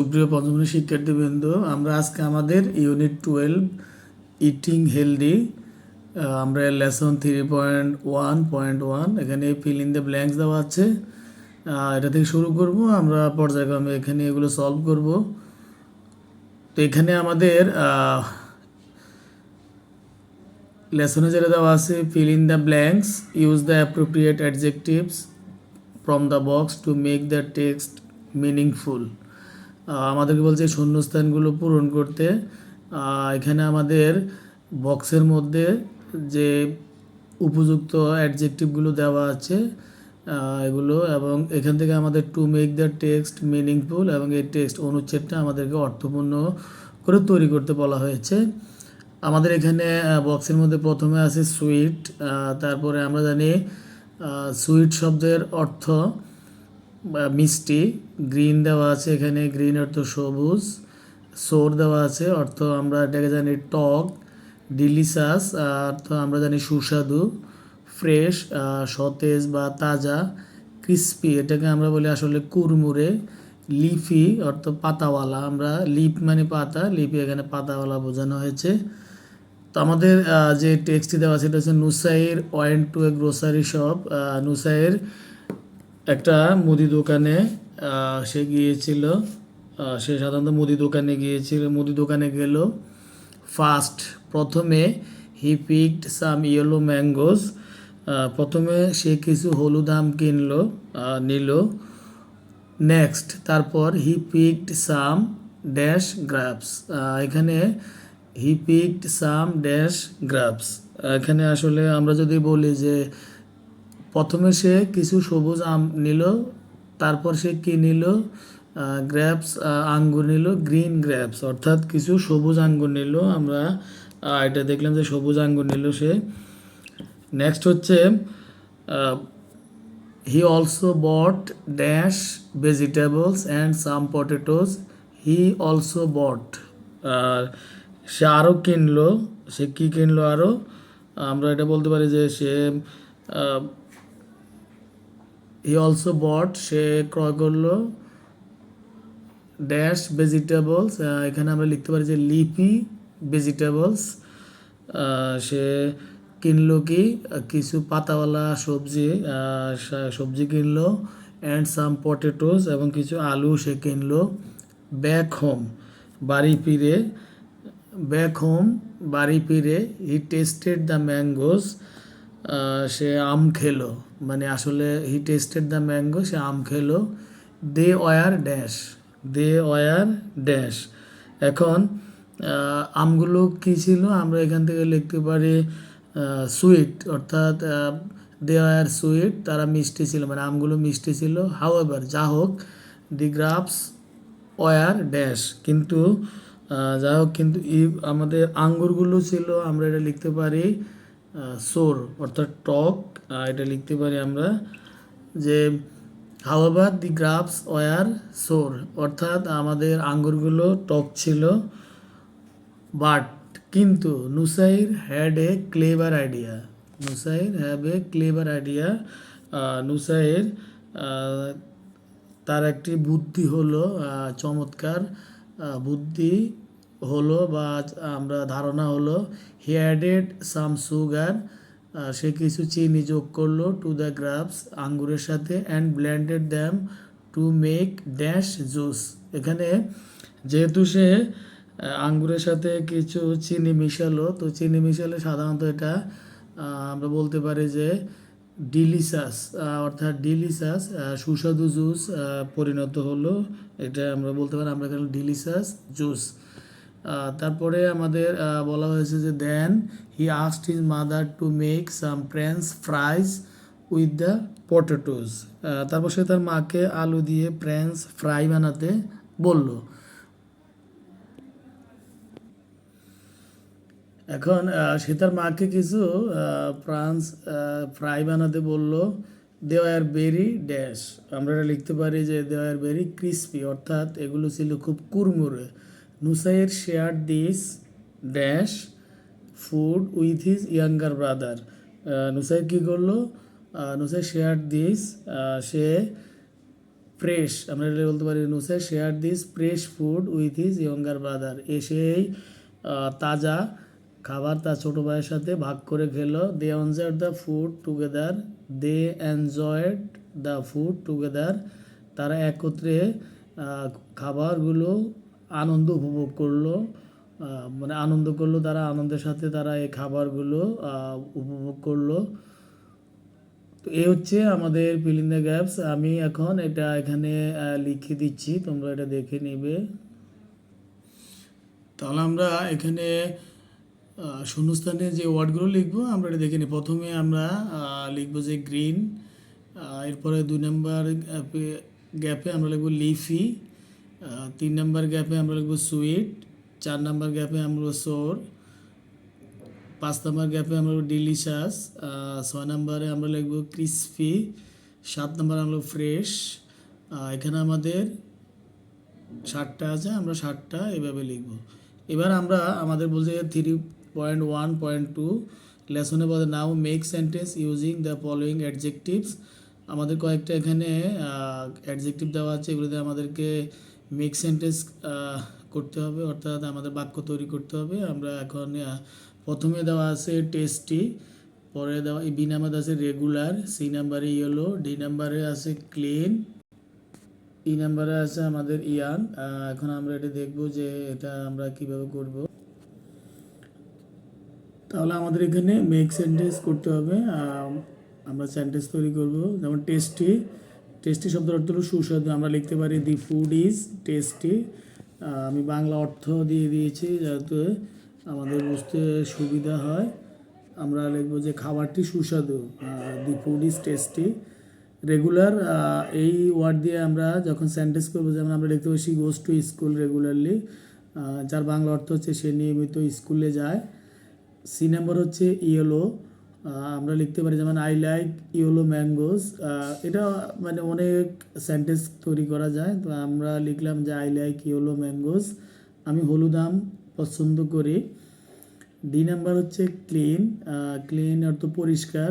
সুপ্রিয় পঞ্চম শিক্ষার্থীবৃন্দ, আমরা আজকে আমাদের ইউনিট টুয়েলভ ইটিং হেলদি আমরা lesson three point one point one এখানে ফিল ইন দ্য ব্ল্যাঙ্কস দেওয়া আছে। এটা থেকে শুরু করব, আমরা পর্যায়ক্রমে এখানে এগুলো সলভ করব। তো এখানে আমাদের লেসনে যেটা দেওয়া আছে fill in the blanks use the appropriate adjectives from the box to make the text meaningful আমাদেরকে বলছে শূন্যস্থানগুলো পূরণ করতে। এখানে আমাদের বক্সের মধ্যে যে উপযুক্ত অ্যাডজেক্টিভগুলো দেওয়া আছে এগুলো এবং এখান থেকে আমাদের to make the text meaningful এবং এই টেক্সট অনুচ্ছেদটা আমাদেরকে অর্থপূর্ণ করে তৈরি করতে বলা হয়েছে। আমাদের এখানে বক্সের মধ্যে প্রথমে আছে সুইট তারপরে আমরা জানি সুইট শব্দের অর্থ বা মিষ্টি, গ্রিন দেওয়া আছে এখানে, গ্রিন অর্থ সবুজ, সোর দেওয়া আছে অর্থ আমরা এটাকে জানি টক, ডিলিশাস অর্থ আমরা জানি সুস্বাদু, ফ্রেশ সতেজ বা তাজা, ক্রিস্পি, এটাকে আমরা বলি আসলে কুরমুরে লিফি অর্থ পাতাওয়ালা, আমরা লিপ মানে পাতা, লিপি এখানে পাতাওয়ালা বোঝানো হয়েছে। তো আমাদের যে টেক্সটটি দেওয়া সেটা হচ্ছে Nusair went to a grocery shop. Nusair একটা মুদি দোকানে সে গিয়েছিল সে সাধারণত মুদি দোকানে গিয়েছিল। মুদি দোকানে গেল। ফার্স্ট প্রথমে he picked some yellow mangoes প্রথমে সে কিছু হলুদ আম কিনলো নিল। নেক্সট তারপর he picked some dash grapes এখানে হি পিকড সাম ড্যাশ গ্রাপস এখানে আসলে আমরা যদি বলি যে প্রথমে সে কিছু সবুজ আম নিল, তারপর সে কি নিল? গ্র্যাপস আঙ্গুর নিল গ্রিন গ্র্যাপস অর্থাৎ কিছু সবুজ আঙ্গুর নিল। আমরা এটা দেখলাম যে সবুজ আঙ্গুর নিল সে। নেক্সট হচ্ছে he also bought dash vegetables and some potatoes he also bought সে আরও কিনলো, সে কী কিনলো আরও আমরা এটা বলতে পারি যে সে হি অলসো বট সে ক্রয় করল ড্যাশ ভেজিটেবলস এখানে আমরা লিখতে পারি যে লিপি ভেজিটেবলস সে কিনলো কি? কিছু পাতাওয়ালা সবজি সবজি কিনলো অ্যান্ড সাম পটেটোস এবং কিছু আলু সে কিনলো ব্যাক হোম বাড়ি ফিরে ব্যাক হোম বাড়ি ফিরে হি টেস্টেড দ্য ম্যাঙ্গোস সে আম খেলো। মানে আসলে হি টেস্টেড দ্য ম্যাঙ্গো সে আম খেলো। They were dash, they were dash. এখন আমগুলো কী ছিল? আমরা এখান থেকে লিখতে পারি সুইট অর্থাৎ দে ওয়ার সুইট তারা মিষ্টি ছিল। মানে আমগুলো মিষ্টি ছিল। হাওয়েভার যা হোক দি গ্রাফস ওয়ার ড্যাশ। কিন্তু যাই হোক, কিন্তু আমাদের আঙ্গুরগুলো ছিল, আমরা এটা লিখতে পারি সোর, অর্থাৎ টক এটা লিখতে পারি আমরা, যে however the grapes were sour অর্থাৎ আমাদের আঙ্গুরগুলো টক ছিল বাট কিন্তু Nusair had a clever idea Nusair have a clever idea Nusair তার একটি বুদ্ধি হলো চমৎকার বুদ্ধি হলো বা আমরা ধারণা হলো হি অ্যাডেড সাম সুগার সে কিছু চিনি যোগ করল টু দ্য গ্রাফস আঙ্গুরের সাথে and blended them to make dash juice এখানে যেহেতু সে আঙ্গুরের সাথে কিছু চিনি মিশালো, তো চিনি মিশালে সাধারণত এটা আমরা বলতে পারি যে ডিলিসাস অর্থাৎ ডিলিসাস সুস্বাদু জুস পরিণত হলো। এটা আমরা বলতে পারি, আমরা এখানে ডিলিশাস জুস তারপরে আমাদের বলা হয়েছে যে then he asked his mother to make some French fries with the potatoes তারপর সে তার মাকে আলু দিয়ে ফ্রেঞ্চ ফ্রাই বানাতে বলল। এখন সে তার মাকে কিছু ফ্রান্স ফ্রাই বানাতে বলল দে আর ভেরি ড্যাশ আমরা এটা লিখতে পারি যে দে আর ভেরি ক্রিস্পি অর্থাৎ এগুলো ছিল খুব কুরমুরে Nusair share this dash food with his younger brother. Nusair কী করল? নুসাইর শেয়ার দিস সে ফ্রেশ, আমরা বলতে পারি Nusair share this fresh food with his younger brother. এসে এই তাজা খাবার তার ছোটো ভাইয়ের সাথে ভাগ করে খেল। They enjoyed the food together they enjoyed the food together তারা একত্রে খাবারগুলো আনন্দ উপভোগ করল মানে আনন্দ করল তারা, আনন্দের সাথে তারা এই খাবারগুলো উপভোগ করল। তো এ হচ্ছে আমাদের ফিলিং গ্যাপস আমি এখন এটা এখানে লিখে দিচ্ছি, তোমরা এটা দেখে নেবে। তাহলে আমরা এখানে শূন্যস্থানে যে ওয়ার্ডগুলো লিখব, আমরা এটা দেখে নিই। প্রথমে আমরা লিখব যে গ্রিন এরপরে দুই নম্বর গ্যাপে আমরা লিখব লিফি। তিন নাম্বার গ্যাপে আমরা লিখব সুইট, চার নাম্বার গ্যাপে আমরা সোর, পাঁচ নাম্বার গ্যাপে আমরা ডিলিশাস ছয় নাম্বারে আমরা লিখব ক্রিসপি, সাত নাম্বার আমরা ফ্রেশ এখানে আমাদের ষাটটা আছে, আমরা ষাটটা এভাবে লিখব। এবার আমরা আমাদের বলছে three point one point two লেসনে বলে now make sentence using the following adjectives আমাদের কয়েকটা এখানে অ্যাডজেক্টিভ দেওয়া আছে, এগুলোতে আমাদেরকে মেক সেন্টেন্স করতে হবে, অর্থাৎ আমাদের বাক্য তৈরি করতে হবে। আমরা এখন প্রথমে দেওয়া আছে টেস্টি পরে দেওয়া বি নাম্বার আছে রেগুলার সি নাম্বারে ইয়েলো ডি নাম্বারে আছে ক্লিন ই নাম্বারে আছে আমাদের ইয়ান এখন আমরা এটা দেখব যে এটা আমরা কীভাবে করব। তাহলে আমাদের এখানে মেক সেন্টেন্স করতে হবে। আমরা সেন্টেন্স তৈরি করব। যেমন টেস্টি টেস্টি শব্দের অর্থ হলো সুস্বাদু। আমরা লিখতে পারি দি ফুড ইজ টেস্টি আমি বাংলা অর্থ দিয়ে দিয়েছি যাতে আমাদের বুঝতে সুবিধা হয়। আমরা লিখব যে খাবারটি সুস্বাদু। The food is tasty regular এই ওয়ার্ড দিয়ে আমরা যখন সেন্টেন্স করব, যেমন আমরা লিখতে পারি গোজ টু স্কুল রেগুলারলি যার বাংলা অর্থ হচ্ছে সে নিয়মিত স্কুলে যায়। সি নাম্বার হচ্ছে ইয়েলো আমরা লিখতে পারি যেমন আই লাইক ইয়েলো ম্যাঙ্গোস এটা মানে অনেক সেন্টেন্স তৈরি করা যায়। তো আমরা লিখলাম যে আই লাইক ইয়েলো ম্যাঙ্গোস আমি হলুদ আম পছন্দ করি। ডি নাম্বার হচ্ছে ক্লিন ক্লিন অর্থ পরিষ্কার।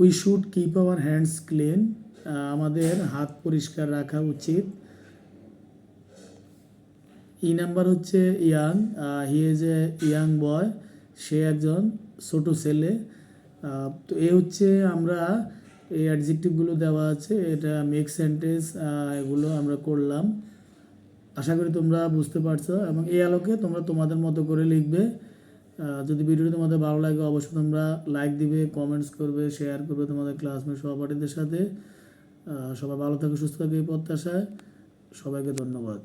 We should keep our hands clean আমাদের হাত পরিষ্কার রাখা উচিত। ই নাম্বার হচ্ছে young. He is a young boy সে একজন ছোট ছেলে। তো এ হচ্ছে আমরা এই অ্যাডজেক্টিভগুলো দেওয়া আছে, এটা মেক সেন্টেন্স এগুলো আমরা করলাম। আশা করি তোমরা বুঝতে পারছ এবং এই আলোকে তোমরা তোমাদের মতো করে লিখবে। যদি ভিডিওটি তোমাদের ভালো লাগে, অবশ্যই তোমরা লাইক দিবে কমেন্টস করবে শেয়ার করবে তোমাদের ক্লাসমেট সহপাঠীদের সাথে। সবাই ভালো থাকে, সুস্থ থাকে এই প্রত্যাশায়। সবাইকে ধন্যবাদ।